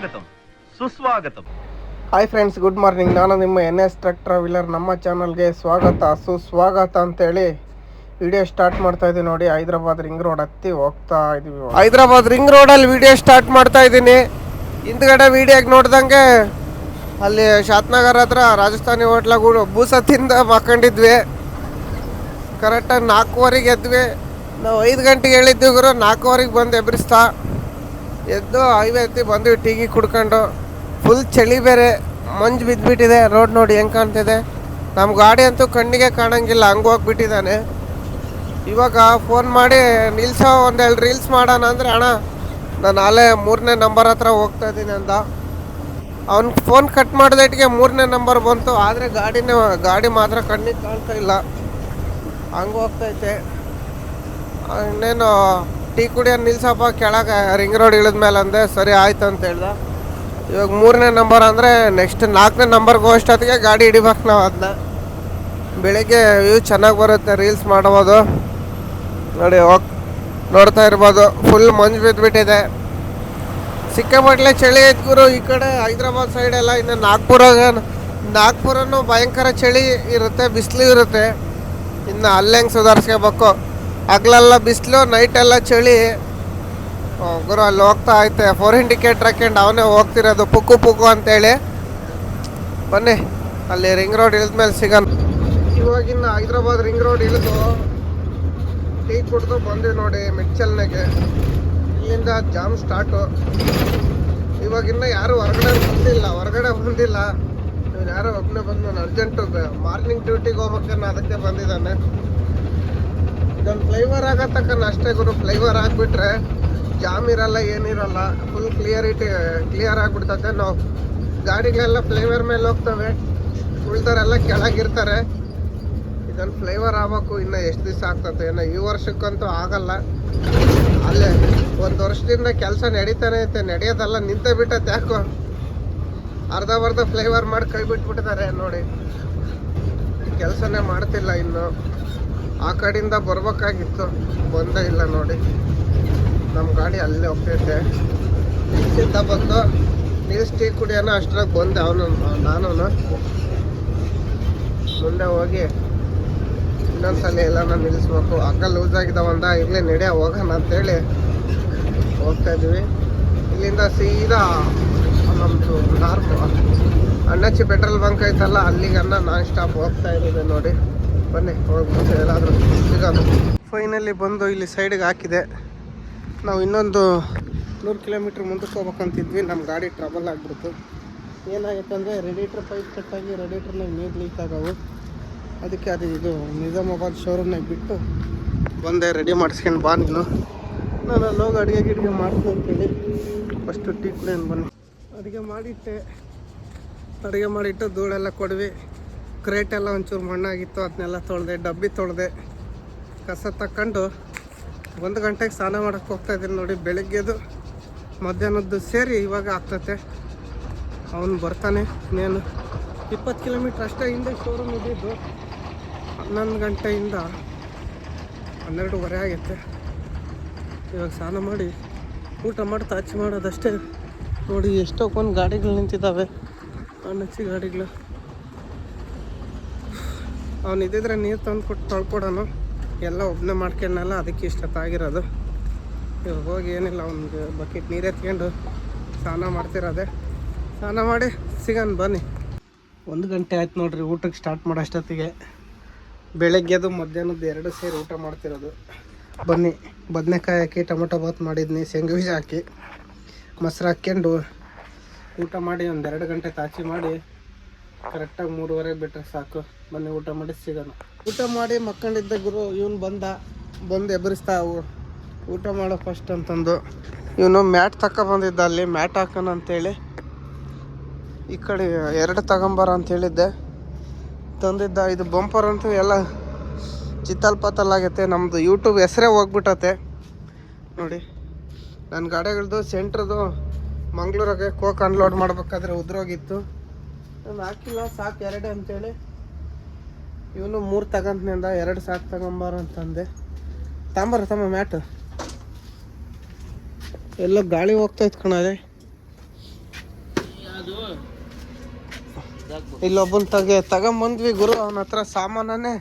ಸ್ವಾಗತಂ. ಸುಸ್ವಾಗತಂ. Hi friends good morning ನಾನು ನಿಮ್ಮ ಎನ್ ಎಸ್ ಟ್ರಕ್ ಟ್ರಾವೆಲರ್ ನಮ್ಮ ಚಾನಲ್ಗೆ ಸ್ವಾಗತ ಸುಸ್ವಾಗತ ಅಂತೇಳಿ ವಿಡಿಯೋ ಸ್ಟಾರ್ಟ್ ಮಾಡ್ತಾ ಇದ್ದೀನಿ ನೋಡಿ. ಹೈದ್ರಾಬಾದ್ ರಿಂಗ್ ರೋಡ್ ಹತ್ತಿ ಹೋಗ್ತಾ ಇದೀವಿ ಹೈದ್ರಾಬಾದ್ ರಿಂಗ್ ರೋಡಲ್ಲಿ ವಿಡಿಯೋ ಸ್ಟಾರ್ಟ್ ಮಾಡ್ತಾ ಇದ್ದೀನಿ. ಹಿಂದ್ಗಡೆ ವಿಡಿಯೋಗೆ ನೋಡ್ದಂಗೆ ಅಲ್ಲಿ ಶಾತ್ನಗರ್ ಹತ್ರ ರಾಜಸ್ಥಾನಿ ಹೋಟ್ಲಾಗ ಬೂಸತ್ತಿಂದ ಮಕ್ಕಂಡಿದ್ವಿ ಕರೆಕ್ಟಾಗಿ ನಾಲ್ಕೂವರೆಗೆ ಎದ್ವಿ. ನಾವು ಐದು ಗಂಟೆಗೆ ಹೇಳಿದ್ವಿ ಗುರು. ನಾಲ್ಕೂವರೆಗೆ ಬಂದು ಎಬ್ರಿಸ್ತಾ. ಎದ್ದು ಹೈವೇ ಹತ್ತಿ ಬಂದ್ವಿ ಟೀಗಿ ಕುಡ್ಕೊಂಡು ಫುಲ್ ಚಳಿ ಬೇರೆ, ಮಂಜು ಬಿದ್ದುಬಿಟ್ಟಿದೆ ರೋಡ್ ನೋಡಿ ಹೆಂಗೆ ಕಾಣ್ತಿದೆ. ನಮ್ಮ ಗಾಡಿ ಅಂತೂ ಕಣ್ಣಿಗೆ ಕಾಣಂಗಿಲ್ಲ, ಹಂಗೆ ಹೋಗ್ಬಿಟ್ಟಿದ್ದಾನೆ. ಇವಾಗ ಫೋನ್ ಮಾಡಿ, ನಿಲ್ಸೋ ಒಂದೆರಡು ರೀಲ್ಸ್ ಮಾಡೋಣ ಅಂದರೆ ಅಣ್ಣ, ನಾನು ಅಲ್ಲೇ ಮೂರನೇ ನಂಬರ್ ಹತ್ರ ಹೋಗ್ತಾ ಇದ್ದೀನಿ ಅಂತ. ಅವ್ನು ಫೋನ್ ಕಟ್ ಮಾಡಿದಟ್ಟಿಗೆ ಮೂರನೇ ನಂಬರ್ ಬಂತು, ಆದರೆ ಗಾಡಿನೇ, ಗಾಡಿ ಮಾತ್ರ ಕಣ್ಣಿಗೆ ಕಾಣ್ತಾ ಇಲ್ಲ. ಹಂಗೆ ಹೋಗ್ತೈತೆ. ಇನ್ನೇನು ಟೀ ಕುಡಿಯ ನಿಲ್ಸಪ್ಪ, ಕೆಳಗೆ ರಿಂಗ್ ರೋಡ್ ಇಳಿದ್ಮೇಲೆ ಅಂದೆ, ಸರಿ ಆಯ್ತು ಅಂತ ಹೇಳ್ದ. ಇವಾಗ ಮೂರನೇ ನಂಬರ್ ಅಂದರೆ ನೆಕ್ಸ್ಟ್ ನಾಲ್ಕನೇ ನಂಬರ್ಗೆ ಹೋಗೋಷ್ಟೊತ್ತಿಗೆ ಗಾಡಿ ಹಿಡಿಬೇಕು ನಾವು ಅದನ್ನ ಬೆಳಿಗ್ಗೆ ವ್ಯೂ ಚೆನ್ನಾಗಿ ಬರುತ್ತೆ ರೀಲ್ಸ್ ಮಾಡ್ಬೋದು. ನೋಡಿ, ಹೋಗ್, ನೋಡ್ತಾ ಇರ್ಬೋದು. ಫುಲ್ ಮಂಜು ಬಿದ್ದುಬಿಟ್ಟಿದೆ ಸಿಕ್ಕಾಪಟ್ಲೆ ಚಳಿ ಐತೆ ಗುರು ಈ ಕಡೆ, ಹೈದ್ರಾಬಾದ್ ಸೈಡ್ ಎಲ್ಲ. ಇನ್ನು ನಾಗ್ಪುರ ನಾಗ್ಪುರನು ಭಯಂಕರ ಚಳಿ ಇರುತ್ತೆ, ಬಿಸಿಲು ಇರುತ್ತೆ. ಇನ್ನು ಅಲ್ಲಿ ಹೆಂಗೆ ಸುಧಾರಿಸ್ಕೋಬೇಕು? ಹಗ್ಲೆಲ್ಲ ಬಿಸಿಲು ನೈಟೆಲ್ಲ ಚಳಿ. ಗುರು, ಅಲ್ಲಿ ಹೋಗ್ತಾ ಐತೆ ಫೋರ್ ಇಂಡಿಕೇಟ್ರ್ ಹಾಕ್ಯಂಡು ಅವನೇ ಹೋಗ್ತಿರೋದು. ಪುಕ್ಕು ಪುಕ್ಕು ಅಂತೇಳಿ. ಬನ್ನಿ, ಅಲ್ಲಿ ರಿಂಗ್ ರೋಡ್ ಇಳಿದ್ಮೇಲೆ ಸಿಗಲ್ಲ. ಇವಾಗಿನ್ನ ಹೈದ್ರಾಬಾದ್ ರಿಂಗ್ ರೋಡ್ ಇಳಿದು ಟೀ ಕುಡಿದು ಬಂದ್ವಿ ನೋಡಿ ಮಿಡ್ಚಲ್ನಾಗೆ. ಇಲ್ಲಿಂದ ಜಾಮ್ ಸ್ಟಾರ್ಟು ಇವಾಗಿನ್ನ ಯಾರು ಹೊರಗಡೆ ಬಂದಿಲ್ಲ ಹೊರಗಡೆ ಬಂದಿಲ್ಲ. ಯಾರೋ ಒಬ್ಬನೇ ಬಂದು ನಾನು ಅರ್ಜೆಂಟು ಮಾರ್ನಿಂಗ್ ಡ್ಯೂಟಿಗೆ ಹೋಗ್ಬೇಕನ್ನ ಅದಕ್ಕೆ ಬಂದಿದ್ದಾನೆ. ಇದೊಂದು ಫ್ಲೈವರ್ ಆಗತ್ತಕ್ಕನ ಅಷ್ಟೇ ಗುರು. ಫ್ಲೈವರ್ ಆಗಿಬಿಟ್ರೆ ಜಾಮ್ ಇರಲ್ಲ ಏನಿರಲ್ಲ ಫುಲ್ ಕ್ಲಿಯರಿಟಿ ಕ್ಲಿಯರ್ ಆಗಿಬಿಡ್ತದೆ ನಾವು ಗಾಡಿಗಳೆಲ್ಲ ಫ್ಲೈವರ್ ಮೇಲೆ ಹೋಗ್ತವೆ. ಉಳ್ದವರೆಲ್ಲ ಕೆಳಗಿರ್ತಾರೆ. ಇದೊಂದು ಫ್ಲೈವರ್ ಆಗಬೇಕು, ಇನ್ನು ಎಷ್ಟು ದಿವಸ ಆಗ್ತದೆ ಏನೋ ಈ ವರ್ಷಕ್ಕಂತೂ ಆಗಲ್ಲ. ಅಲ್ಲೇ ಒಂದು ವರ್ಷದಿಂದ ಕೆಲಸ ನಡೀತಾನೆ ಐತೆ, ನಡೆಯೋದಲ್ಲ, ನಿಂತೇ ಬಿಟ್ಟೈತೆ ಯಾಕೋ? ಅರ್ಧ ಬರ್ಧ ಫ್ಲೈವರ್ ಮಾಡಿ ಕೈ ಬಿಟ್ಬಿಟ್ಟಿದ್ದಾರೆ ನೋಡಿ. ಕೆಲಸನೇ ಮಾಡ್ತಿಲ್ಲ ಇನ್ನು. ಆ ಕಡೆಯಿಂದ ಬರ್ಬೇಕಾಗಿತ್ತು. ಬಂದೇ ಇಲ್ಲ ನೋಡಿ. ನಮ್ಮ ಗಾಡಿ ಅಲ್ಲೇ ಹೋಗ್ತೈತೆ. ಸಿದ್ಧ ಬಂದು ನೀಸ್ ಟೀ ಕುಡಿಯೋಣ, ಅಷ್ಟ್ರಾಗ ಬಂದೆ ಅವನು ನಾನು ಮುಂದೆ ಹೋಗಿ ಇನ್ನೊಂದ್ಸಲ ಎಲ್ಲಾನ ನಿಲ್ಲಿಸ್ಬೇಕು. ಅಕ್ಕ ಲೂಸ್ ಆಗಿದ್ದಾವಂದ ಇರ್ಲಿ ನಡೆಯ, ಹೋಗೋಣ ಅಂತೇಳಿ ಹೋಗ್ತಾ ಇದ್ವಿ. ಇಲ್ಲಿಂದ ಸೀದಾ ನಮ್ಮದು ನಾರ್ಮು ಅಣ್ಣಚ್ಚಿ ಪೆಟ್ರೋಲ್ ಬಂಕ್ ಐತಲ್ಲ ಅಲ್ಲಿಗನ್ನ ನಾನ್ ಸ್ಟಾಪ್ ಹೋಗ್ತಾ ಇದ್ದೀವಿ ನೋಡಿ. ಬನ್ನಿ ಹೋಗ್ಬಿಟ್ಟು ಎಲ್ಲಾದರೂ ಸಿಗೋದು ಫೈನಲಿ ಬಂದು ಇಲ್ಲಿ ಸೈಡಿಗೆ ಹಾಕಿದೆ. ನಾವು ಇನ್ನೊಂದು ನೂರು ಕಿಲೋಮೀಟ್ರ್ ಮುಂದಕ್ಕೆ ಹೋಗ್ಬೇಕಂತಿದ್ವಿ. ನಮ್ಮ ಗಾಡಿ ಟ್ರಬಲ್ ಆಗಿಬಿಡ್ತು. ಏನಾಗುತ್ತೆ ಅಂದರೆ ರೆಡಿಟ್ರ್ ಪೈಪ್ ಕಟ್ಟಾಗಿ ರೆಡಿಟ್ರ್ನಾಗ ನೀರು ಲೀಕ್ ಆಗವು. ಅದಕ್ಕೆ ಅದು ಇದು ನಿಜಾಮಾಬಾದ್ ಶೋರೂಮ್ನಾಗ ಬಿಟ್ಟು ಬಂದೆ ರೆಡಿ ಮಾಡಿಸ್ಕೊಂಡು ಬಾ ನೀನು. ನಾನು ಅಲ್ಲೋಗಿ ಹೋಗಿ ಅಡುಗೆ ಗಿಡಿಗೆ ಮಾಡ್ತೀನಿ ಅಂತೇಳಿ ಫಸ್ಟು ಟೀ ಕುಡಿಯೋಣ ಬನ್ನಿ. ಅಡುಗೆ ಮಾಡಿಟ್ಟೆ. ಅಡುಗೆ ಮಾಡಿಟ್ಟು ಧೂಳೆಲ್ಲ ಕೊಡ್ವಿ. ಕ್ರೇಟ್ ಎಲ್ಲ ಒಂಚೂರು ಮಣ್ಣಾಗಿತ್ತು, ಅದನ್ನೆಲ್ಲ ತೊಳೆದೆ, ಡಬ್ಬಿ ತೊಳೆದೆ, ಕಸ ತಕ್ಕೊಂಡು ಒಂದು ಗಂಟೆಗೆ ಸ್ನಾನ ಮಾಡೋಕ್ಕೆ ಹೋಗ್ತಾ ಇದ್ದೀನಿ ನೋಡಿ ಬೆಳಗ್ಗೆದು ಮಧ್ಯಾಹ್ನದ್ದು ಸೇರಿ ಇವಾಗ ಆಗ್ತತೆ. ಅವನು ಬರ್ತಾನೆ, ಇನ್ನೇನು. ಇಪ್ಪತ್ತು ಕಿಲೋಮೀಟ್ರ್ ಅಷ್ಟೇ ಹಿಂದೆ ಶೋರೂಮ್ ಇದ್ದಿದ್ದು, ಹನ್ನೊಂದು ಗಂಟೆಯಿಂದ ಹನ್ನೆರಡೂವರೆ ಆಗೈತೆ. ಇವಾಗ ಸ್ನಾನ ಮಾಡಿ ಊಟ ಮಾಡ್ತಾ ಹಚ್ಚಿ ಮಾಡೋದಷ್ಟೇ. ನೋಡಿ ಎಷ್ಟೊಂದು ಗಾಡಿಗಳು ನಿಂತಿದ್ದಾವೆ. ಅಣ್ಣಚ್ಚಿ ಗಾಡಿಗಳು. ಅವ್ನು ಇದ್ದಿದ್ರೆ ನೀರು ತಂದು ಕೊಟ್ಟು ತೊಳ್ಕೊಡೋನು ಎಲ್ಲ ಒಬ್ಬನೇ ಮಾಡ್ಕೊಂಡಲ್ಲ ಅದಕ್ಕೆ ಇಷ್ಟೊತ್ತಾಗಿರೋದು. ಇವಾಗ ಹೋಗಿ ಏನಿಲ್ಲ, ಅವ್ನಿಗೆ ಬಕೆಟ್ ನೀರು ಎತ್ಕೊಂಡು ಸ್ನಾನ ಮಾಡ್ತಿರೋದೆ. ಸ್ನಾನ ಮಾಡಿ ಸಿಗೋಣ ಬನ್ನಿ. ಒಂದು ಗಂಟೆ ಆಯ್ತು ನೋಡ್ರಿ ಊಟಕ್ಕೆ ಸ್ಟಾರ್ಟ್ ಮಾಡೋ ಅಷ್ಟೊತ್ತಿಗೆ ಬೆಳಗ್ಗೆದು ಮಧ್ಯಾಹ್ನದ್ದು ಎರಡು ಸೇರಿ ಊಟ ಮಾಡ್ತಿರೋದು. ಬನ್ನಿ, ಬದನೆಕಾಯಿ ಹಾಕಿ, ಟೊಮೊಟೊ ಬಾತ್ ಮಾಡಿದ್ನಿ, ಶೇಂಗಾ ಬೀಜ ಹಾಕಿ. ಮೊಸರು ಹಾಕ್ಕೊಂಡು ಊಟ ಮಾಡಿ ಒಂದೆರಡು ಗಂಟೆ ತಾಚಿ ಮಾಡಿ ಕರೆಕ್ಟಾಗಿ ಮೂರುವರೆ ಬಿಟ್ಟರೆ ಸಾಕು. ಬನ್ನಿ ಊಟ ಮಾಡಿ ಸಿಗೋಣ. ಊಟ ಮಾಡಿ ಮಕ್ಕಂಡಿದ್ದ ಗುರು, ಇವನು ಬಂದ, ಬಂದು ಎಬ್ಬರಿಸ್ತಾ ಊಟ ಮಾಡೋ ಫಸ್ಟ್ ಅಂತಂದು. ಇವನು ಮ್ಯಾಟ್ ತಕ್ಕ ಬಂದಿದ್ದ ಅಲ್ಲಿ, ಮ್ಯಾಟ್ ಹಾಕೋಣ ಅಂತೇಳಿ. ಈ ಕಡೆ ಎರಡು ತಗೊಂಬಾರ ಅಂತ ಹೇಳಿದ್ದೆ ತಂದಿದ್ದ ಇದು ಬಂಪರ್ ಅಂತೂ ಎಲ್ಲ ಚಿತ್ತಲ್ ಪತ್ತಲ್ ಆಗೈತೆ. ನಮ್ಮದು ಯೂಟ್ಯೂಬ್ ಹೆಸರೇ ಹೋಗ್ಬಿಟ್ಟತೆ. ನೋಡಿ ನನ್ನ ಗಾಡಿಗಳದ್ದು ಸೆಂಟ್ರದು ಮಂಗ್ಳೂರಾಗೆ ಕೋಕ್ ಅನ್ಲೋಡ್ ಮಾಡ್ಬೇಕಾದ್ರೆ ಉದ್ರೋಗಿತ್ತು. ಹಾಕಿಲ್ಲ, ಸಾಕು, ಎರಡೇ ಅಂತೇಳಿ. ಇವನು ಮೂರು ತಗಂತನಿಂದ ಎರಡು ಸಾಕು ತಗೊಂಬಾರ ಅಂತಂದೆ. ತಾಂಬಾರ ತಮ್ಮ ಮ್ಯಾಟ್. ಎಲ್ಲ ಗಾಳಿ ಹೋಗ್ತಾ ಇತ್ತು ಇಲ್ಲೊಬ್ಬನ ಇಲ್ಲೊಬ್ಬನ್ ತಗೆ, ತಗೊಂಬಂದ್ವಿ ಗುರು, ಅವನ ಹತ್ರ ಸಾಮಾನೇ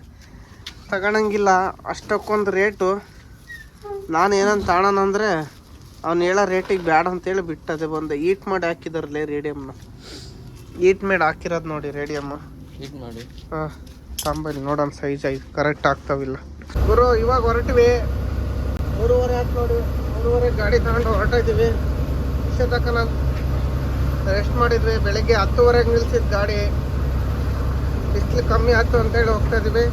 ತಗೊಳಂಗಿಲ್ಲ ಅಷ್ಟಕ್ಕೊಂದು ರೇಟು. ನಾನು ಏನಂತ ತಾಣನಂದ್ರೆ, ಅವ್ನು ಹೇಳೋ ರೇಟಿಗೆ ಬ್ಯಾಡ ಅಂತೇಳಿ ಬಿಟ್ಟದೆ, ಬಂದೆ. ಈಟ್ ಮಾಡಿ ಹಾಕಿದಾರಲ್ಲೇ ರೇಡಿಯಮ್ನ ಈಟ್ ಮೇಡ್ ಹಾಕಿರೋದು ನೋಡಿ ರೇಡಿಯಮ್ಮ ಈಟ್ ಮಾಡಿ ಹಾಂ ತಂಬಲ್ಲಿ ನೋಡೋಣ ಸೈಜ್ ಆಯ್ತು ಕರೆಕ್ಟ್ ಆಗ್ತಾವಿಲ್ಲ. ಗುರು ಇವಾಗ ಹೊರಟಿವಿ. ಮೂರುವರೆ ಆಯ್ತು ನೋಡಿ. ಮೂರುವರೆ ಗಾಡಿ ತಗೊಂಡು ಹೊರಟಿದ್ದೀವಿ ಇಷ್ಟೇ ತನಕ ನಾನು ರೆಸ್ಟ್ ಮಾಡಿದ್ವಿ. ಬೆಳಗ್ಗೆ ಹತ್ತುವರೆಗೆ ನಿಲ್ಸಿದ ಗಾಡಿ. ಬಿಸಿಲು ಕಮ್ಮಿ ಆಯ್ತು ಅಂತೇಳಿ ಹೋಗ್ತಾ ಇದ್ದೀವಿ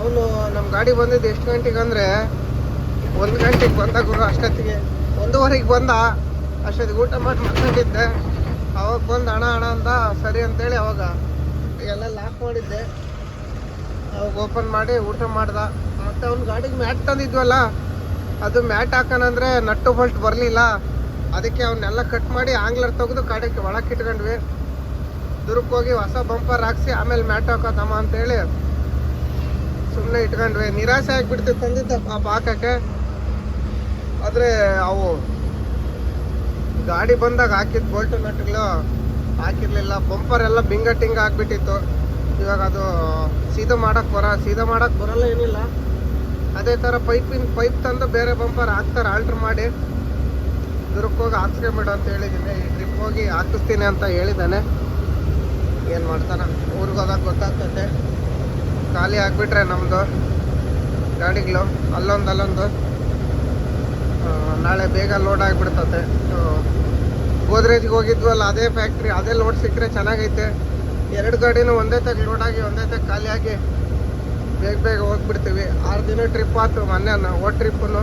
ಅವನು ನಮ್ಮ ಗಾಡಿ ಬಂದಿದ್ದು ಎಷ್ಟು ಗಂಟೆಗೆ ಅಂದರೆ ಒಂದು ಗಂಟೆಗೆ ಬಂದ ಗುರು ಅಷ್ಟೊತ್ತಿಗೆ. ಒಂದೂವರೆಗೆ ಬಂದ. ಅಷ್ಟೊತ್ತಿಗೆ ಊಟ ಮಾಡಿ ಮಲ್ಕೊಂಡಿದ್ದೆ. ಅವಾಗ ಬಂದು ಹಣ ಹಣ ಅಂದ, ಸರಿ ಅಂತೇಳಿ ಅವಾಗ ಎಲ್ಲ ಲಾಕ್ ಮಾಡಿದ್ದೆ. ಅವಾಗ ಓಪನ್ ಮಾಡಿ ಊಟ ಮಾಡ್ದ. ಮತ್ತೆ ಅವ್ನ ಗಾಡಿಗೆ ಮ್ಯಾಟ್ ತಂದಿದ್ವಲ್ಲ, ಅದು ಮ್ಯಾಟ್ ಹಾಕೋಣಂದ್ರೆ ನಟ್ಟು ಬಲ್ಟ್ ಬರಲಿಲ್ಲ. ಅದಕ್ಕೆ ಅವನ್ನೆಲ್ಲ ಕಟ್ ಮಾಡಿ ಆಂಗ್ಲರ್ ತೆಗೆದು ಕಾಡಕ್ಕೆ ಒಳಕ್ಕೆ ಇಟ್ಕೊಂಡ್ವಿ. ಹೋಗಿ ಹೊಸ ಬಂಪರ್ ಹಾಕ್ಸಿ ಆಮೇಲೆ ಮ್ಯಾಟ್ ಹಾಕೋತಮ್ಮ ಅಂತೇಳಿ ಸುಮ್ಮನೆ ಇಟ್ಕೊಂಡ್ವಿ. ನಿರಾಸೆ ಆಗಿಬಿಡ್ತು ತಂದಿದ್ದ ಪಾಪ ಹಾಕಕ್ಕೆ. ಆದರೆ ಅವು ಗಾಡಿ ಬಂದಾಗ ಹಾಕಿದ ಬೋಲ್ಟು ನಟ್ಗಳು ಹಾಕಿರ್ಲಿಲ್ಲ ಬಂಪರ್ ಎಲ್ಲ ಬಿಂಗಟಿಂಗ್ ಆಗ್ಬಿಟ್ಟಿತ್ತು. ಇವಾಗ ಅದು, ಸೀದಾ ಮಾಡಕ್ ಬರ, ಸೀದಾ ಮಾಡಕ್ ಬರಲ್ಲ ಏನಿಲ್ಲ. ಅದೇ ಥರ ಪೈಪಿನ ಪೈಪ್ ತಂದು ಬೇರೆ ಬಂಪರ್ ಹಾಕ್ತಾರೆ ಆಲ್ಟ್ರ್ ಮಾಡಿ. ದುರ್ಕ್ ಹೋಗಿ ಹಾಕ್ಸ್ಕೊಂಬಿಡು ಅಂತ ಹೇಳಿದ್ದೀನಿ ಈ ಟ್ರಿಪ್ ಹೋಗಿ ಹಾಕಿಸ್ತೀನಿ ಅಂತ ಹೇಳಿದ್ದಾನೆ ಏನು ಮಾಡ್ತಾನ? ಊರಿಗೆ ಹೋದಾಗ ಖಾಲಿ ಆಗಿಬಿಟ್ರೆ ನಮ್ಮದು ಗಾಡಿಗಳು, ಅಲ್ಲೊಂದು ಅಲ್ಲೊಂದು. ನಾಳೆ ಬೇಗ ಲೋಡ್ ಆಗಿಬಿಡ್ತತೆ. ಗೋದ್ರೇಜ್ಗೆ ಹೋಗಿದ್ವಲ್ಲ, ಅದೇ ಫ್ಯಾಕ್ಟ್ರಿ ಅದೇ ಲೋಡ್ ಸಿಕ್ಕರೆ ಚೆನ್ನಾಗೈತೆ. ಎರಡು ಗಾಡಿನೂ ಒಂದೇ ತಗ ಲೋಡ್ ಆಗಿ, ಒಂದೇ ತಗ ಖಾಲಿಯಾಗಿ ಬೇಗ ಬೇಗ ಹೋಗ್ಬಿಡ್ತೀವಿ. ಆರು ದಿನ ಟ್ರಿಪ್ ಆಯ್ತು ಮೊನ್ನೆ ಓ ಟ್ರಿಪ್ಪನ್ನು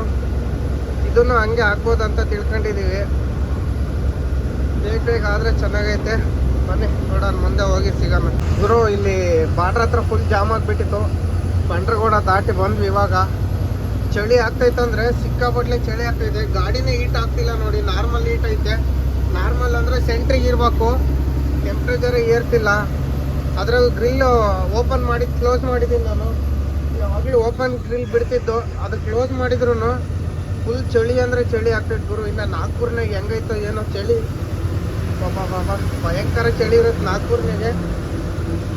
ಇದನ್ನು ಹಂಗೆ ಹಾಕ್ಬೋದು ಅಂತ ತಿಳ್ಕೊಂಡಿದ್ದೀವಿ ಬೇಗ ಬೇಗ ಆದರೆ ಚೆನ್ನಾಗೈತೆ. ಬನ್ನಿ, ನೋಡೋಣ, ಮುಂದೆ ಹೋಗಿ ಸಿಗೋಣ. ಗುರು, ಇಲ್ಲಿ ಬಾಡ್ರ ಹತ್ರ ಫುಲ್ ಜಾಮ್ ಆಗಿಬಿಟ್ಟಿತ್ತು. ಬಂಡ್ರಗೋಡ ದಾಟಿ ಬಂದ್ವಿ ಇವಾಗ. ಚಳಿ ಆಗ್ತೈತಂದ್ರೆ ಸಿಕ್ಕಾಪಟ್ಲೆ ಚಳಿ ಆಗ್ತೈತೆ. ಗಾಡಿನೇ ಹೀಟ್ ಆಗ್ತಿಲ್ಲ ನೋಡಿ ನಾರ್ಮಲ್ ಹೀಟ್ ಐತೆ. ನಾರ್ಮಲ್ ಅಂದ್ರೆ ಸೆಂಟ್ರಿಗೆ ಇರಬೇಕು. ಟೆಂಪ್ರೇಚರ್ ಏರ್ತಿಲ್ಲ. ಅದರಲ್ಲೂ ಗ್ರಿಲ್ ಓಪನ್ ಮಾಡಿ ಕ್ಲೋಸ್ ಮಾಡಿದ್ದೀನಿ ನಾನು. ಯಾವಾಗಲೂ ಓಪನ್ ಗ್ರಿಲ್ ಬಿಡ್ತಿದ್ದು. ಅದು ಕ್ಲೋಸ್ ಮಾಡಿದ್ರು ಫುಲ್ ಚಳಿ ಅಂದ್ರೆ ಚಳಿ ಆಗ್ತೈತೆ ಗುರು. ಇನ್ನು ನಾಗ್ಪುರ್ನಾಗ ಹೆಂಗೈತೋ ಏನೋ ಚಳಿ. ಬಾಬಾ ಬಾಬಾ ಭಯಂಕರ ಚಳಿ ಇರುತ್ತೆ ನಾಗ್ಪುರ್ನಾಗೆ.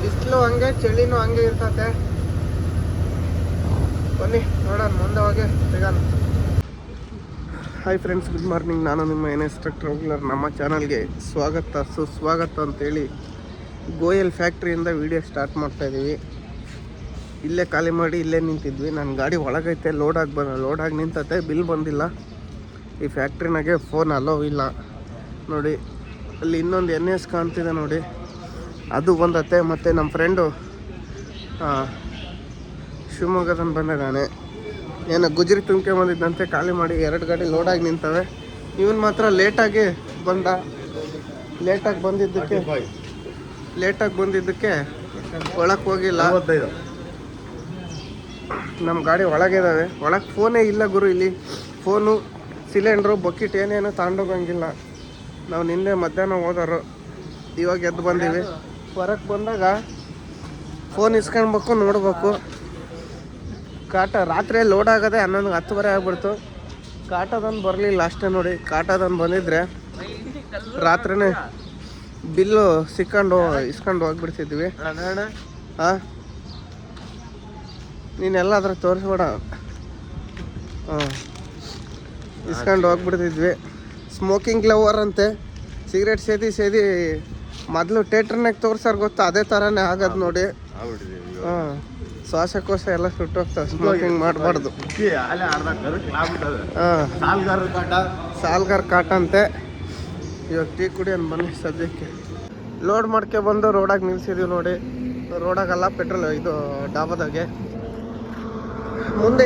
ಬಿಸಿಲು ಹಂಗೆ, ಚಳಿನೂ ಹಂಗೆ ಇರ್ತತೆ. ಬನ್ನಿ, ನೋಡೋಣ. ಮುಂದೆ ಹೋಗಿ, ಸಿಗೋಣ. ಹಾಯ್ ಫ್ರೆಂಡ್ಸ್ ಗುಡ್ ಮಾರ್ನಿಂಗ್ ನಾನು ನಿಮ್ಮ ಎನ್ ಎಸ್ ನಮ್ಮ ಚಾನಲ್ಗೆ ಸ್ವಾಗತ, ಸುಸ್ವಾಗತ ಅಂತೇಳಿ ಗೋಯಲ್ ಫ್ಯಾಕ್ಟ್ರಿಯಿಂದ ವೀಡಿಯೋ ಸ್ಟಾರ್ಟ್ ಮಾಡ್ತಾಯಿದ್ದೀವಿ ಇಲ್ಲೇ ಖಾಲಿ ಮಾಡಿ ಇಲ್ಲೇ ನಿಂತಿದ್ವಿ. ನನ್ನ ಗಾಡಿ ಒಳಗೈತೆ ಲೋಡ್ ಆಗಿ ಬಂದ ಲೋಡ್ ಆಗಿ ನಿಂತತೆ ಬಿಲ್ ಬಂದಿಲ್ಲ. ಈ ಫ್ಯಾಕ್ಟ್ರಿನಾಗೆ ಫೋನ್ ಅಲೋ ಇಲ್ಲ. ನೋಡಿ, ಅಲ್ಲಿ ಇನ್ನೊಂದು ಎನ್ ಎಸ್ ಕಾಣ್ತಿದೆ ನೋಡಿ. ಅದು ಬಂದತೆ, ಮತ್ತು ನಮ್ಮ ಫ್ರೆಂಡು ಶಿವಮೊಗ್ಗದನ್ನು ಬಂದಿದ್ದಾನೆ ಏನೋ ಗುಜರಿ ತುಂಬ್ಕೆ ಬಂದಿದ್ದಂತೆ ಖಾಲಿ ಮಾಡಿ ಎರಡು ಗಾಡಿ ಲೋಡಾಗಿ ನಿಂತವೆ. ಇವನು ಮಾತ್ರ ಲೇಟಾಗಿ ಬಂದ. ಲೇಟಾಗಿ ಬಂದಿದ್ದಕ್ಕೆ ಲೇಟಾಗಿ ಬಂದಿದ್ದಕ್ಕೆ ಒಳಕ್ಕೆ ಹೋಗಿಲ್ಲ. ನಮ್ಮ ಗಾಡಿ ಒಳಗಿದ್ದಾವೆ ಒಳಗೆ ಫೋನೇ ಇಲ್ಲ ಗುರು ಇಲ್ಲಿ. ಫೋನು ಸಿಲಿಂಡ್ರು ಬಕೆಟ್ ಏನೇನು ತಗೊಂಡೋಗಂಗಿಲ್ಲ ನಾವು ನಿನ್ನೆ ಮಧ್ಯಾಹ್ನ ಹೋದರು ಇವಾಗ ಎದ್ದು ಬಂದೀವಿ. ಹೊರಗೆ ಬಂದಾಗ ಫೋನ್ ಇಸ್ಕೊಳ್ಬೇಕು ನೋಡ್ಬೇಕು. ಕಾಟ ರಾತ್ರಿ ಲೋಡ್ ಆಗದೆ ಹನ್ನೊಂದು ಹತ್ತುವರೆ ಆಗ್ಬಿಡ್ತು. ಕಾಟದೊಂದು ಬರಲಿಲ್ಲ ಅಷ್ಟೇ ನೋಡಿ. ಕಾಟದೊಂದು ಬಂದಿದ್ರೆ ರಾತ್ರಿನೇ ಬಿಲ್ಲು ಸಿಕ್ಕೊಂಡು ಇಸ್ಕೊಂಡು ಹೋಗ್ಬಿಡ್ತಿದ್ವಿ. ಹಾಂ ನೀನೆಲ್ಲಾದ್ರೂ ತೋರಿಸ್ಬೇಡ. ಹಾಂ ಇಸ್ಕೊಂಡು ಹೋಗ್ಬಿಡ್ತಿದ್ವಿ. ಸ್ಮೋಕಿಂಗ್ ಲವರ್ ಅಂತೆ. ಸಿಗರೇಟ್ ಸೇದಿ ಸೇದಿ ಮೊದಲು ಥಿಯೇಟ್ರ್ನಾಗ ತೋರ್ಸಾರ ಗೊತ್ತಾ? ಅದೇ ಥರನೇ ಆಗೋದು ನೋಡಿ. ಹಾಂ ಶ್ವಾಸಕೋಶ ಎಲ್ಲ ಸುಟ್ಟೋಗ್ತವೆ ಸ್ಮೋಕಿಂಗ್ ಮಾಡಬಾರ್ದು. ಸಾಲ್ಗಾರ್ ಕಾಟ. ಅಂತೆ. ಇವಾಗ ಟೀ ಕುಡಿಯೋಣ ಬನ್ನಿ ಸದ್ಯಕ್ಕೆ. ಲೋಡ್ ಮಾಡ್ಕೆ ಬಂದು ರೋಡಾಗ ನಿಲ್ಸಿದೀವಿ ನೋಡಿ. ರೋಡಾಗಲ್ಲ ಪೆಟ್ರೋಲ್ ಇದು ಡಾಬಾದಾಗೆ. ಮುಂದೆ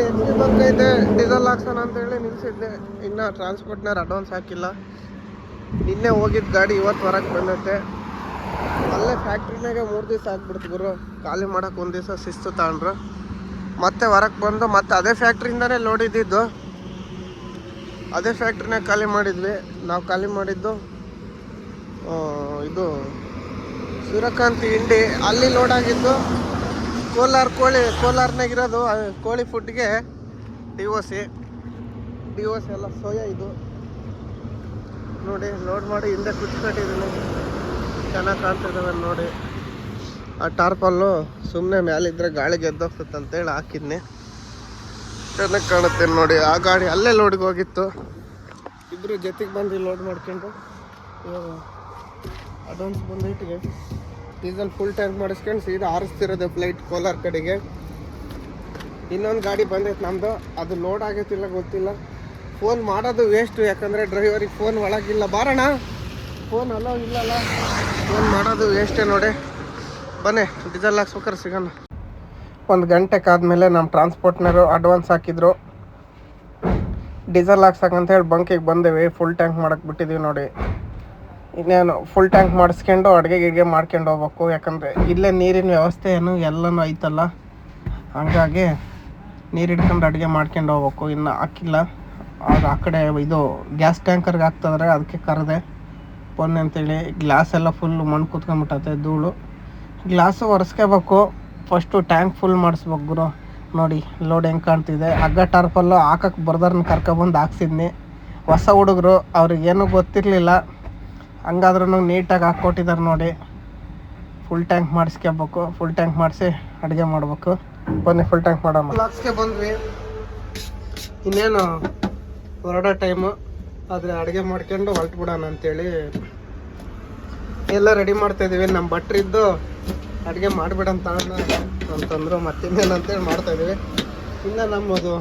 ಇದೆ ಡೀಸೆಲ್ ಹಾಕ್ಸೋಣ ಅಂತೇಳಿ ನಿಲ್ಸಿದ್ದೆ. ಇನ್ನು ಟ್ರಾನ್ಸ್ಪೋರ್ಟ್ನವ್ರು ಅಡ್ವಾನ್ಸ್ ಹಾಕಿಲ್ಲ. ನಿನ್ನೆ ಹೋಗಿದ್ದ ಗಾಡಿ ಇವತ್ತು ಹೊರಗೆ ಬಂದೈತೆ. ಅಲ್ಲೇ ಫ್ಯಾಕ್ಟ್ರಿನಾಗೆ ಮೂರು ದಿವಸ ಆಗ್ಬಿಡ್ತು ಗುರು. ಖಾಲಿ ಮಾಡೋಕೆ ಒಂದು ದಿವಸ ಶಿಸ್ತು ತಗೊಂಡ್ರು. ಮತ್ತೆ ಹೊರಗೆ ಬಂದು ಮತ್ತೆ ಅದೇ ಫ್ಯಾಕ್ಟ್ರಿಯಿಂದನೇ ಲೋಡ್ ಇದ್ದಿದ್ದು. ಅದೇ ಫ್ಯಾಕ್ಟ್ರಿನಾಗ ಖಾಲಿ ಮಾಡಿದ್ವಿ. ನಾವು ಖಾಲಿ ಮಾಡಿದ್ದು ಇದು ಸೂರ್ಯಕಾಂತಿ ಹಿಂಡಿ ಅಲ್ಲಿ ಲೋಡ್ ಆಗಿದ್ದು. ಕೋಲಾರ ಕೋಳಿ ಕೋಲಾರ್ನಾಗಿರೋದು ಕೋಳಿ ಫುಡ್ಗೆ D O C D O C ಎಲ್ಲ ಸೋಯಾ ಇದು. ನೋಡಿ ಲೋಡ್ ಮಾಡಿ ಹಿಂದೆ ಕುಚ್ಕಟ್ಟಿದ್ದೀನಿ. ಚೆನ್ನಾಗಿ ಕಾಣ್ತಿದ್ದಾವೆ ನೋಡಿ. ಆ ಟಾರ್ಪಲ್ಲು ಸುಮ್ಮನೆ ಮೇಲಿದ್ರೆ ಗಾಳಿಗೆ ಎದ್ದೋಗ್ತದೆ ಅಂತೇಳಿ ಹಾಕಿದ್ನಿ. ಚೆನ್ನಾಗಿ ಕಾಣುತ್ತೆ ನೋಡಿ. ಆ ಗಾಡಿ ಅಲ್ಲೇ ಲೋಡ್ಗೆ ಹೋಗಿತ್ತು. ಇಬ್ಬರು ಜೊತೆಗೆ ಬಂದು ಲೋಡ್ ಮಾಡ್ಕೊಂಡು ಅಡ್ವಾನ್ಸ್ ಬಂದಿಟ್ಟಿಗೆ ಡೀಸೆಲ್ ಫುಲ್ ಟ್ಯಾಂಕ್ ಮಾಡಿಸ್ಕೊಂಡು ಸೀದಾ ಆರಿಸ್ತಿರೋದು ಫ್ಲೈಟ್ ಕೋಲಾರ ಕಡೆಗೆ. ಇನ್ನೊಂದು ಗಾಡಿ ಬಂದೈತೆ ನಮ್ಮದು ಅದು ಲೋಡ್ ಆಗೈತಿಲ್ಲ ಗೊತ್ತಿಲ್ಲ. ಫೋನ್ ಮಾಡೋದು ವೇಸ್ಟು ಯಾಕಂದರೆ ಡ್ರೈವರಿಗೆ ಫೋನ್ ಒಳಗಿಲ್ಲ. ಬಾರಣ ಫೋನ್ ಅಲೋ ಇಲ್ಲಲ್ಲ ಫೋನ್ ಮಾಡೋದು ವೇಸ್ಟೇ ನೋಡಿ. ಬನ್ನಿ, ಡೀಸೆಲ್ ಹಾಕ್ಸ್ಬೇಕಾರೆ ಸಿಗೋಣ. ಒಂದು ಗಂಟೆಗಾದ್ಮೇಲೆ ನಮ್ಮ ಟ್ರಾನ್ಸ್ಪೋರ್ಟ್ನವರು ಅಡ್ವಾನ್ಸ್ ಹಾಕಿದ್ರು. ಡೀಸೆಲ್ ಹಾಕ್ಸಕ್ಕಂತ ಹೇಳಿ ಬಂಕಿಗೆ ಬಂದೇವಿ. ಫುಲ್ ಟ್ಯಾಂಕ್ ಮಾಡಕ್ಕೆ ಬಿಟ್ಟಿದ್ದೀವಿ ನೋಡಿ. ಇನ್ನೇನು ಫುಲ್ ಟ್ಯಾಂಕ್ ಮಾಡಿಸ್ಕೊಂಡು ಅಡುಗೆ ಗಿಡ್ಗೆ ಮಾಡ್ಕೊಂಡು ಹೋಗ್ಬೇಕು. ಯಾಕಂದರೆ ಇಲ್ಲೇ ನೀರಿನ ವ್ಯವಸ್ಥೆ ಏನು ಎಲ್ಲನೂ ಐತಲ್ಲ. ಹಾಗಾಗಿ ನೀರು ಹಿಡ್ಕೊಂಡು ಅಡುಗೆ ಮಾಡ್ಕೊಂಡು ಹೋಗ್ಬೇಕು. ಇನ್ನು ಹಾಕಿಲ್ಲ. ಆಗ ಆ ಕಡೆ ಇದು ಗ್ಯಾಸ್ ಟ್ಯಾಂಕರ್ಗೆ ಹಾಕ್ತದ್ರೆ ಅದಕ್ಕೆ ಕರೆದೆ. ಫೋನ್ ಅಂತೇಳಿ ಗ್ಲಾಸ್ ಎಲ್ಲ ಫುಲ್ ಮಣ್ಣು ಕೂತ್ಕೊಂಡ್ಬಿಟ್ಟತೆ ಧೂಳು. ಗ್ಲಾಸು ಒರೆಸ್ಕೋಬೇಕು ಫಸ್ಟು ಟ್ಯಾಂಕ್ ಫುಲ್ ಮಾಡಿಸ್ಬೇಕು ಗುರು. ನೋಡಿ ಲೋಡ್ ಹೆಂಗೆ ಕಾಣ್ತಿದೆ. ಹಗ್ಗ ಟಾರ್ಪಲ್ಲು ಹಾಕಕ್ಕೆ ಬರ್ದಾರನ್ನ ಕರ್ಕೊಬಂದು ಹಾಕ್ಸಿದ್ನಿ. ಹೊಸ ಹುಡುಗರು ಅವ್ರಿಗೇನು ಗೊತ್ತಿರಲಿಲ್ಲ. ಹಂಗಾದ್ರೂ ನೀಟಾಗಿ ಹಾಕ್ಕೊಟ್ಟಿದ್ದಾರೆ ನೋಡಿ. ಫುಲ್ ಟ್ಯಾಂಕ್ ಮಾಡಿಸ್ಕೋಬೇಕು ಫುಲ್ ಟ್ಯಾಂಕ್ ಮಾಡಿಸಿ ಅಡುಗೆ ಮಾಡಬೇಕು. ಬನ್ನಿ ಫುಲ್ ಟ್ಯಾಂಕ್ ಮಾಡೋಣ. ಲಾಕ್ಸ್ಗೆ ಬಂದ್ವಿ. ಇನ್ನೇನು ಹೊರಡೋ ಟೈಮು ಆದರೆ ಅಡುಗೆ ಮಾಡ್ಕೊಂಡು ಹೊಲ್ಟು ಬಿಡೋಣ ಅಂತೇಳಿ ಎಲ್ಲ ರೆಡಿ ಮಾಡ್ತಾ ಇದೀವಿ. ನಮ್ಮ ಭಟ್ರಿದ್ದು ಅಡುಗೆ ಮಾಡಿಬಿಡಂತ ಅಂತಂದ್ರು ಮತ್ತಿನ್ನೇನು ಅಂತೇಳಿ ಮಾಡ್ತಾ ಇದೀವಿ. ಇನ್ನು ನಮ್ಮದು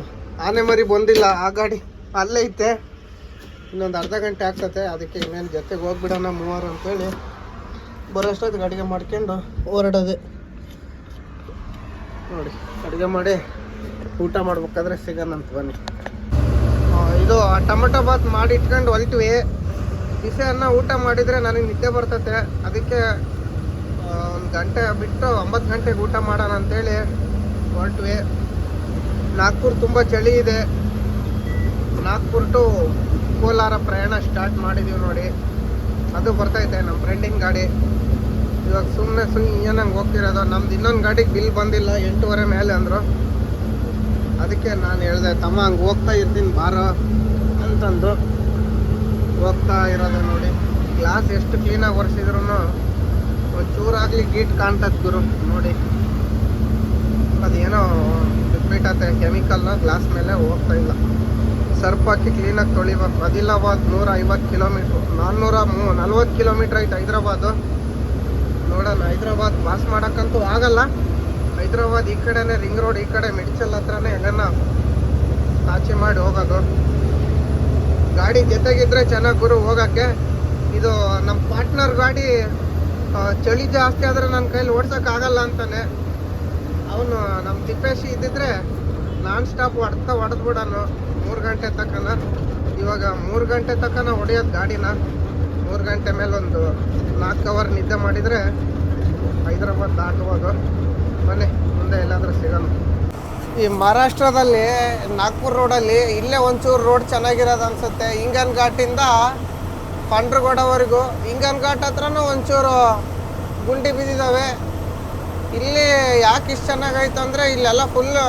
ಆನೆ ಮರಿ ಬಂದಿಲ್ಲ ಆ ಗಾಡಿ ಅಲ್ಲೇ ಐತೆ. ಇನ್ನೊಂದು ಅರ್ಧ ಗಂಟೆ ಆಗ್ತತೆ, ಅದಕ್ಕೆ ಇನ್ನೇನು ಜೊತೆಗೆ ಹೋಗ್ಬಿಡೋಣ ಮೂವರು ಅಂತೇಳಿ ಬರೋಷ್ಟೊತ್ತಿಗೆ ಅಡುಗೆ ಮಾಡ್ಕೊಂಡು ಹೊರಡೋದೆ. ನೋಡಿ, ಅಡುಗೆ ಮಾಡಿ ಊಟ ಮಾಡ್ಬೇಕಾದ್ರೆ ಸಿಗೋಣ ಅಂತ ಬನ್ನಿ. ಇದು ಟೊಮೆಟೊ ಬಾತ್ ಮಾಡಿ ಇಟ್ಕೊಂಡು ಹೊಲ್ಟ್ವಿ. ಬಿಸಿ ಅನ್ನ ಊಟ ಮಾಡಿದರೆ ನನಗೆ ನಿದ್ದೆ ಬರ್ತತೆ. ಅದಕ್ಕೆ ಒಂದು ಗಂಟೆ ಬಿಟ್ಟು ಒಂಬತ್ತು ಗಂಟೆಗೆ ಊಟ ಮಾಡೋಣ ಅಂತೇಳಿ ಹೊರಟ್ವಿ ನಾಗ್ಪುರ್ ತುಂಬ ಚಳಿ ಇದೆ. ನಾಗ್ಪುರ್ ಟು ಕೋಲಾರ ಪ್ರಯಾಣ ಸ್ಟಾರ್ಟ್ ಮಾಡಿದ್ದೀವಿ ನೋಡಿ. ಅದು ಬರ್ತೈತೆ ನಮ್ಮ ಫ್ರೆಂಡಿನ ಗಾಡಿ. ಇವಾಗ ಸುಮ್ಮನೆ ಸುಮ್ಮನೆ ಏನಂಗೆ ಹೋಗ್ತಿರೋದು. ನಮ್ದು ಇನ್ನೊಂದು ಗಾಡಿಗೆ ಬಿಲ್ ಬಂದಿಲ್ಲ. ಎಂಟೂವರೆ ಮೇಲೆ ಅಂದರು. ಅದಕ್ಕೆ ನಾನು ಹೇಳಿದೆ, ತಮ್ಮ ಹಂಗೆ ಹೋಗ್ತಾ ಇರ್ತೀನಿ, ಬಾರೋ ಅಂತಂದು ಹೋಗ್ತಾ ಇರೋದು ನೋಡಿ. ಗ್ಲಾಸ್ ಎಷ್ಟು ಕ್ಲೀನಾಗಿ ಒರೆಸಿದ್ರು ಚೂರಾಗಲಿ ಗೀಟ್ ಕಾಣ್ತದೆ ಗುರು, ನೋಡಿ. ಅದೇನೋ ರಿಪೀಟ್ ಆಗುತ್ತೆ ಕೆಮಿಕಲ್ನ ಗ್ಲಾಸ್ ಮೇಲೆ ಹೋಗ್ತಾ ಇಲ್ಲ. ಸರ್ಪ್ ಹಾಕಿ ಕ್ಲೀನಾಗಿ ತೊಳಿಬೇಕು. ಆದಿಲಾಬಾದ್ ನೂರ ಐವತ್ತು ಕಿಲೋಮೀಟ್ರು ನಾನ್ನೂರ ಮೂ, ನಲ್ವತ್ತು ಕಿಲೋಮೀಟ್ರ್ ಐತೆ ಹೈದ್ರಾಬಾದು. ನೋಡೋಣ, ಹೈದ್ರಾಬಾದ್ ಪಾಸ್ ಮಾಡೋಕ್ಕಂತೂ ಆಗಲ್ಲ. ಹೈದ್ರಾಬಾದ್ ಈ ಕಡೆನೇ, ರಿಂಗ್ ರೋಡ್ ಈ ಕಡೆ, ಮೆಡಿಚಲ್ ಹತ್ರನೇ ಹೆಂಗನ್ನ ಆಚೆ ಮಾಡಿ ಹೋಗೋದು. ಗಾಡಿ ಜೊತೆಗಿದ್ರೆ ಚೆನ್ನಾಗಿ ಗುರು ಹೋಗೋಕ್ಕೆ. ಇದು ನಮ್ಮ ಪಾರ್ಟ್ನರ್ ಗಾಡಿ ಚಳಿ ಜಾಸ್ತಿ ಆದರೆ ನನ್ನ ಕೈಲಿ ಓಡ್ಸೋಕ್ಕಾಗಲ್ಲ ಅಂತಾನೆ. ಅವನು ನಮ್ಮ ತಿಪ್ಪೇಶಿ ಇದ್ದಿದ್ರೆ ನಾನ್ ಸ್ಟಾಪ್ ಹೊಡ್ತಾ ಹೊಡೆದ್ಬಿಡೋನು ಮೂರು ಗಂಟೆ ತಕ್ಕನ ಇವಾಗ ಮೂರು ಗಂಟೆ ತಕ್ಕನ ಹೊಡೆಯೋದು ಗಾಡಿನ. ಮೂರು ಗಂಟೆ ಮೇಲೆ ಒಂದು ನಾಲ್ಕು ಅವರ್ ನಿದ್ದೆ ಮಾಡಿದರೆ ಹೈದ್ರಾಬಾದ್ ದಾಟ್ಬೋದು ಬನ್ನಿ, ಮುಂದೆ ಎಲ್ಲಾದರೂ ಸಿಗೋಣ. ಈ ಮಹಾರಾಷ್ಟ್ರದಲ್ಲಿ ನಾಗ್ಪುರ್ ರೋಡಲ್ಲಿ ಇಲ್ಲೇ ಒಂಚೂರು ರೋಡ್ ಚೆನ್ನಾಗಿರೋದು ಅನ್ಸುತ್ತೆ. ಇಂಗನ್ ಘಾಟಿಂದ ಪಂಡ್ರಗೋಡವರೆಗೂ. ಇಂಗನ್ ಘಾಟ್ ಹತ್ರನೂ ಒಂಚೂರು ಗುಂಡಿ ಬಿದ್ದಿದ್ದಾವೆ ಇಲ್ಲಿ ಯಾಕೆ ಇಷ್ಟು ಚೆನ್ನಾಗಾಯ್ತು ಅಂದರೆ ಇಲ್ಲೆಲ್ಲ ಫುಲ್ಲು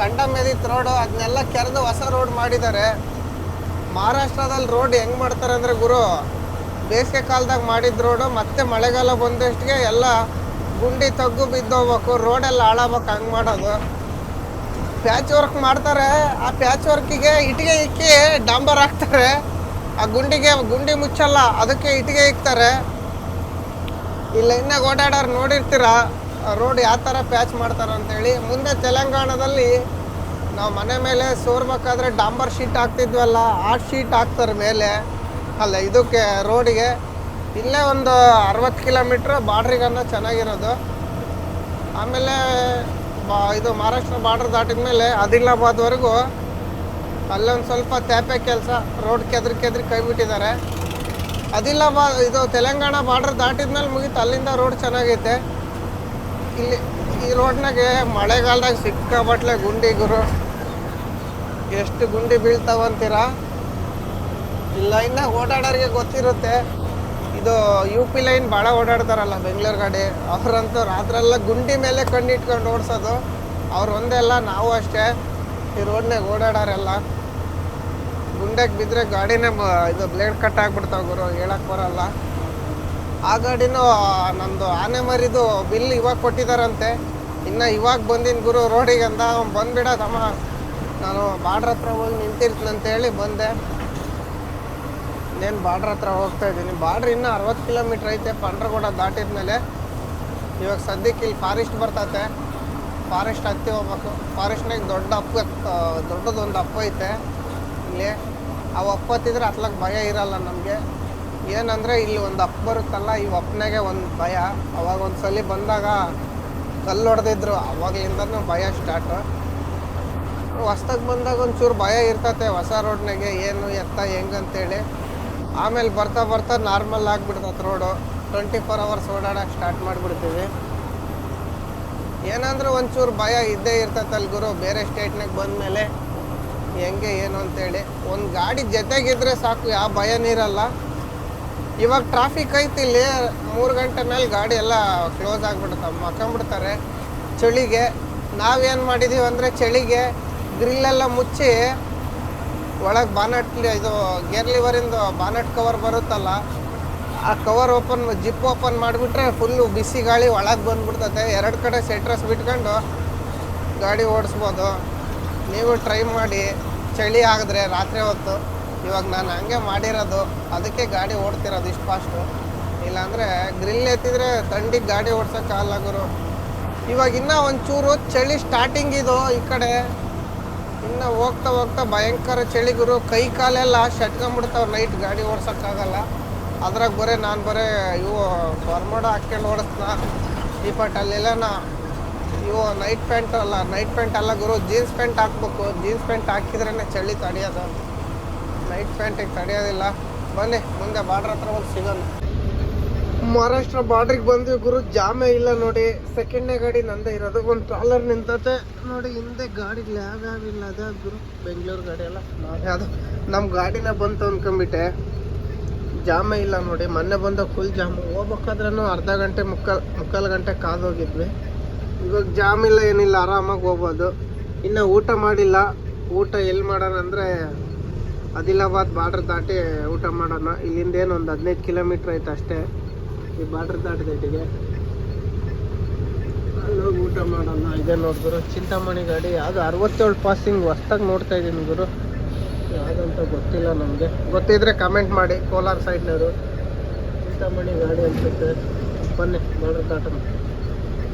ಕಂಡ ಮೆದಿತ್ತು ರೋಡು ಅದನ್ನೆಲ್ಲ ಕೆರೆದು ಹೊಸ ರೋಡ್ ಮಾಡಿದ್ದಾರೆ. ಮಹಾರಾಷ್ಟ್ರದಲ್ಲಿ ರೋಡ್ ಹೆಂಗೆ ಮಾಡ್ತಾರೆ ಅಂದರೆ ಗುರು, ಬೇಸಿಗೆ ಕಾಲದಾಗ ಮಾಡಿದ ರೋಡು ಮತ್ತೆ ಮಳೆಗಾಲ ಬಂದಷ್ಟಿಗೆ ಎಲ್ಲ ಗುಂಡಿ ತಗ್ಗು ಬಿದ್ದೋಗ್ಬೇಕು, ರೋಡೆಲ್ಲ ಹಾಳಾಗ್ಬೇಕು ಹಂಗೆ ಮಾಡೋದು. ಪ್ಯಾಚ್ ವರ್ಕ್ ಮಾಡ್ತಾರೆ, ಆ ಪ್ಯಾಚ್ ವರ್ಕಿಗೆ ಇಟ್ಟಿಗೆ ಇಕ್ಕಿ ಡಾಂಬರ್ ಹಾಕ್ತಾರೆ. ಆ ಗುಂಡಿಗೆ ಗುಂಡಿ ಮುಚ್ಚಲ್ಲ, ಅದಕ್ಕೆ ಇಟ್ಟಿಗೆ ಇಕ್ತಾರೆ. ಇಲ್ಲ ಇನ್ನಾಗ ಓಡಾಡೋರು ನೋಡಿರ್ತೀರ, ರೋಡ್ ಯಾವ ಥರ ಪ್ಯಾಚ್ ಮಾಡ್ತಾರೆ ಅಂತೇಳಿ. ಮುಂದೆ ತೆಲಂಗಾಣದಲ್ಲಿ ನಾವು ಮನೆ ಮೇಲೆ ಸೋರ್ಬೇಕಾದ್ರೆ ಡಾಂಬರ್ ಶೀಟ್ ಹಾಕ್ತಿದ್ವಲ್ಲ, ಆ ಶೀಟ್ ಹಾಕ್ತಾರೆ ಮೇಲೆ. ಅಲ್ಲ, ಇದಕ್ಕೆ ರೋಡಿಗೆ ಇಲ್ಲೇ ಒಂದು ಅರವತ್ತು ಕಿಲೋಮೀಟ್ರ್ ಬಾರ್ಡ್ರಿಗನ್ನ ಚೆನ್ನಾಗಿರೋದು. ಆಮೇಲೆ ಬಾ, ಇದು ಮಹಾರಾಷ್ಟ್ರ ಬಾರ್ಡ್ರ್ ದಾಟಿದ ಮೇಲೆ ಆದಿಲಾಬಾದ್ವರೆಗೂ ಅಲ್ಲೊಂದು ಸ್ವಲ್ಪ ತ್ಯಾಪೆ ಕೆಲಸ, ರೋಡ್ ಕೆದ್ರಿ ಕೆದ್ರಿ ಕೈ ಬಿಟ್ಟಿದ್ದಾರೆ. ಆದಿಲಾಬಾದ್ ಇದು ತೆಲಂಗಾಣ ಬಾರ್ಡ್ರ್ ದಾಟಿದ್ಮೇಲೆ ಮುಗೀತು, ಅಲ್ಲಿಂದ ರೋಡ್ ಚೆನ್ನಾಗೈತೆ. ಇಲ್ಲಿ, ಈ ರೋಡ್ನಾಗೆ ಮಳೆಗಾಲದಾಗ ಸಿಕ್ಕಾಬಟ್ಲೆ ಗುಂಡಿ ಗುರು. ಎಷ್ಟು ಗುಂಡಿ ಬೀಳ್ತಾವಂತೀರಾ? ಇಲ್ಲ, ಇನ್ನ ಓಡಾಡೋರಿಗೆ ಗೊತ್ತಿರುತ್ತೆ. ಇದು ಯು ಪಿ ಲೈನ್ ಭಾಳ ಓಡಾಡ್ತಾರಲ್ಲ ಬೆಂಗಳೂರು ಗಾಡಿ. ಅವರಂತೂ ರಾತ್ರೆಲ್ಲ ಗುಂಡಿ ಮೇಲೆ ಕಣ್ಣಿಟ್ಕೊಂಡು ಓಡಿಸೋದು. ಅವ್ರು ಒಂದೇ ಅಲ್ಲ, ನಾವು ಅಷ್ಟೇ. ಈ ರೋಡ್ನಾಗ ಓಡಾಡೋರೆಲ್ಲ. ಗುಂಡಕ್ಕೆ ಬಿದ್ದರೆ ಗಾಡಿನೇ ಇದು ಬ್ಲೇಡ್ ಕಟ್ ಆಗ್ಬಿಡ್ತಾವೆ ಗುರು ಹೇಳಕ್ಕೆ ಬರಲ್ಲ. ಆ ಗಾಡಿನೂ ನಮ್ಮದು ಆನೆ ಮರಿದು ಬಿಲ್ ಇವಾಗ ಕೊಟ್ಟಿದ್ದಾರಂತೆ ಇನ್ನು ಇವಾಗ ಬಂದಿನ ಗುರು ರೋಡಿಗೆ ಅಂತ ಅವ್ನು ಬಂದ್ಬಿಡ ತಮ್ಮ ನಾನು ಬಾಡ್ರ ಹತ್ರ ಹೋಗಿ ನಿಂತಿರ್ತೀನಿ ಅಂತ ಹೇಳಿ ಬಂದೆ. ಇನ್ನೇನು ಬಾರ್ಡ್ರ್ ಹತ್ರ ಹೋಗ್ತಾ ಇದ್ದೀನಿ. ಬಾರ್ಡ್ರ್ ಇನ್ನೂ ಅರವತ್ತು ಕಿಲೋಮೀಟ್ರ್ ಐತೆ. ಪಂಡ್ರಗೋಡ ದಾಟಿದ ಮೇಲೆ ಇವಾಗ ಸದ್ಯಕ್ಕೆ ಇಲ್ಲಿ ಫಾರೆಸ್ಟ್ ಬರ್ತೈತೆ. ಫಾರೆಸ್ಟ್ ಹತ್ತಿ ಹೋಗ್ಬೇಕು. ಫಾರೆಸ್ಟ್ನಾಗ ದೊಡ್ಡ ಅಪ್ಪ ದೊಡ್ಡದೊಂದು ಅಪ್ಪ ಐತೆ. ಇಲ್ಲಿ ಆ ಅಪ್ಪ ಹತ್ತಿದ್ರೆ ಭಯ ಇರಲ್ಲ ನಮಗೆ. ಏನಂದರೆ ಇಲ್ಲಿ ಒಂದು ಅಪ್ಪ ಬರುತ್ತಲ್ಲ, ಈ ಅಪ್ಪನಾಗೆ ಒಂದು ಭಯ. ಅವಾಗ ಒಂದು ಸಲ ಬಂದಾಗ ಕಲ್ಲು ಹೊಡೆದಿದ್ರು. ಅವಾಗಲಿಂದನೂ ಭಯ ಸ್ಟಾರ್ಟು. ಹೊಸ್ದಾಗಿ ಬಂದಾಗ ಒಂಚೂರು ಭಯ ಇರ್ತತೆ. ಹೊಸ ರೋಡ್ನಾಗೆ ಏನು ಎತ್ತ ಹೆಂಗಂತೇಳಿ. ಆಮೇಲೆ ಬರ್ತಾ ಬರ್ತಾ ನಾರ್ಮಲ್ ಆಗಿಬಿಡ್ತದೆ ರೋಡು ಟ್ವೆಂಟಿ ಫೋರ್ ಅವರ್ಸ್ ಓಡಾಡೋಕೆ ಸ್ಟಾರ್ಟ್ ಮಾಡಿಬಿಡ್ತೀವಿ. ಏನಂದ್ರೆ ಒಂಚೂರು ಭಯ ಇದ್ದೇ ಇರ್ತೈತಲ್ಲ ಗುರು, ಬೇರೆ ಸ್ಟೇಟ್ನಾಗ ಬಂದಮೇಲೆ ಹೆಂಗೆ ಏನು ಅಂತೇಳಿ. ಒಂದು ಗಾಡಿ ಜೊತೆಗಿದ್ರೆ ಸಾಕು, ಯಾವ ಭಯನಿರಲ್ಲ ಇವಾಗ ಟ್ರಾಫಿಕ್ ಐತಿ ಇಲ್ಲಿ, ಮೂರು ಗಂಟೆ ಮೇಲೆ ಗಾಡಿ ಎಲ್ಲ ಕ್ಲೋಸ್ ಆಗಿಬಿಡುತ್ತೆ, ಮಕ್ಕಂಬಿಡ್ತಾರೆ. ಚಳಿಗೆ ನಾವೇನು ಮಾಡಿದ್ದೀವಿ ಅಂದರೆ ಚಳಿಗೆ ಗ್ರಿಲ್ಲೆಲ್ಲ ಮುಚ್ಚಿ ಒಳಗೆ ಬಾನಟ್ ಇದು ಗೇರ್ ಲಿವರಿಂದ ಬಾನಟ್ ಕವರ್ ಬರುತ್ತಲ್ಲ, ಆ ಕವರ್ ಓಪನ್ ಜಿಪ್ ಓಪನ್ ಮಾಡಿಬಿಟ್ರೆ ಫುಲ್ಲು ಬಿಸಿ ಗಾಳಿ ಒಳಗೆ ಬಂದುಬಿಡ್ತತೆ. ಎರಡು ಕಡೆ ಸೆಟ್ರಸ್ ಬಿಟ್ಕೊಂಡು ಗಾಡಿ ಓಡಿಸ್ಬೋದು. ನೀವು ಟ್ರೈ ಮಾಡಿ, ಚಳಿ ಆಗಿದ್ರೆ ರಾತ್ರಿ ಹೊತ್ತು, ಇವಾಗ ನಾನು ಹಂಗೆ ಮಾಡಿರೋದು, ಅದಕ್ಕೆ ಗಾಡಿ ಓಡ್ತಿರೋದು ಇಷ್ಟು ಫಾಸ್ಟು ಇಲ್ಲಾಂದರೆ ಗ್ರಿಲ್ ಎತ್ತಿದ್ರೆ ಥಂಡಿಗೆ ಗಾಡಿ ಓಡ್ಸೋಕ್ಕಾಗಲ್ಲ ಗುರು ಇವಾಗ ಇನ್ನೂ ಒಂಚೂರು ಚಳಿ ಸ್ಟಾರ್ಟಿಂಗ್ ಇದು ಈ ಕಡೆ. ಇನ್ನು ಹೋಗ್ತಾ ಹೋಗ್ತಾ ಭಯಂಕರ ಚಳಿಗುರು, ಕೈ ಕಾಲೆಲ್ಲ ಶಟ್ಕೊಂಡ್ಬಿಡ್ತಾವೆ ನೈಟ್ ಗಾಡಿ ಓಡ್ಸೋಕ್ಕಾಗಲ್ಲ. ಅದ್ರಾಗ ಬರೀ ನಾನು ಬರೀ, ಇವು ಫಾರ್ಮೋಡ ಹಾಕ್ಕೊಂಡು ಓಡಿಸ್ನ ಈ ಪಟ್ ನಾ ಇವು ನೈಟ್ ಪ್ಯಾಂಟ್ ಅಲ್ಲ ನೈಟ್ ಪ್ಯಾಂಟ್ ಅಲ್ಲ ಗುರು ಜೀನ್ಸ್ ಪ್ಯಾಂಟ್ ಹಾಕ್ಬೇಕು. ಜೀನ್ಸ್ ಪ್ಯಾಂಟ್ ಹಾಕಿದ್ರೇ ಚಳಿ ತಡೆಯೋದು. ನೈಟ್ ಪ್ಯಾಂಟಿಗೆ ತಡೆಯೋದಿಲ್ಲ. ಬನ್ನಿ, ಮುಂದೆ ಬಾರ್ಡ್ರ್ ಹತ್ರ ಒಂದು ಸಿಗೋಣ. ಮಹಾರಾಷ್ಟ್ರ ಬಾರ್ಡ್ರಿಗೆ ಬಂದ್ವಿ ಗುರು, ಜಾಮೆ ಇಲ್ಲ ನೋಡಿ. ಸೆಕೆಂಡ್ನೇ ಗಾಡಿ ನಂದೇ ಇರೋದು. ಒಂದು ಟ್ರಾಲರ್ ನಿಂತತೆ. ನೋಡಿ, ಹಿಂದೆ ಗಾಡಿ ಲ್ಯಾಬ್ ಯಾವ ಇಲ್ಲ ಅದೇ ಗುರು, ಬೆಂಗಳೂರು ಗಾಡಿ ಎಲ್ಲ ನಾವೇ ಅದು. ನಮ್ಮ ಗಾಡಿನ ಬಂತು ಅನ್ಕೊಂಬಿಟ್ಟೆ. ಜಾಮೆ ಇಲ್ಲ ನೋಡಿ. ಮೊನ್ನೆ ಬಂದ ಫುಲ್ ಜಾಮು. ಹೋಗ್ಬೇಕಾದ್ರೂ ಅರ್ಧ ಗಂಟೆ ಮುಕ್ಕಾಲು ಮುಕ್ಕಾಲು ಗಂಟೆ ಕಾದೋಗಿದ್ವಿ ಇವಾಗ ಜಾಮ್ ಇಲ್ಲ, ಏನಿಲ್ಲ, ಆರಾಮಾಗಿ ಹೋಗ್ಬೋದು. ಇನ್ನು ಊಟ ಮಾಡಿಲ್ಲ. ಊಟ ಎಲ್ಲಿ ಮಾಡೋಣ ಅಂದರೆ ಆದಿಲಾಬಾದ್ ಬಾರ್ಡ್ರ್ ದಾಟಿ ಊಟ ಮಾಡೋಣ. ಇಲ್ಲಿಂದ ಏನು ಒಂದು ಹದಿನೈದು ಕಿಲೋಮೀಟ್ರ್ ಐತೆ ಅಷ್ಟೇ. ಈ ಬಾರ್ಡ್ರ್ ದಾಟಿದೈಟಿಗೆ ಅಲ್ಲೋಗಿ ಊಟ ಮಾಡೋಣ. ನೋಡಿ ಗುರು, ಚಿಂತಾಮಣಿ ಗಾಡಿ. ಯಾವುದು ಅರವತ್ತೇಳು ಪಾಸಿಂಗ್ ಹೊಸ್ದಾಗಿ ನೋಡ್ತಾ ಇದ್ದೀನಿ ಗುರು. ಯಾವುದಂತ ಗೊತ್ತಿಲ್ಲ ನಮಗೆ. ಗೊತ್ತಿದ್ರೆ ಕಮೆಂಟ್ ಮಾಡಿ ಕೋಲಾರ ಸೈಡ್ನವರು ಚಿಂತಾಮಣಿ ಗಾಡಿ ಅನ್ಸುತ್ತೆ. ಬನ್ನಿ, ಬಾರ್ಡ್ರ್ ದಾಟೋಣ.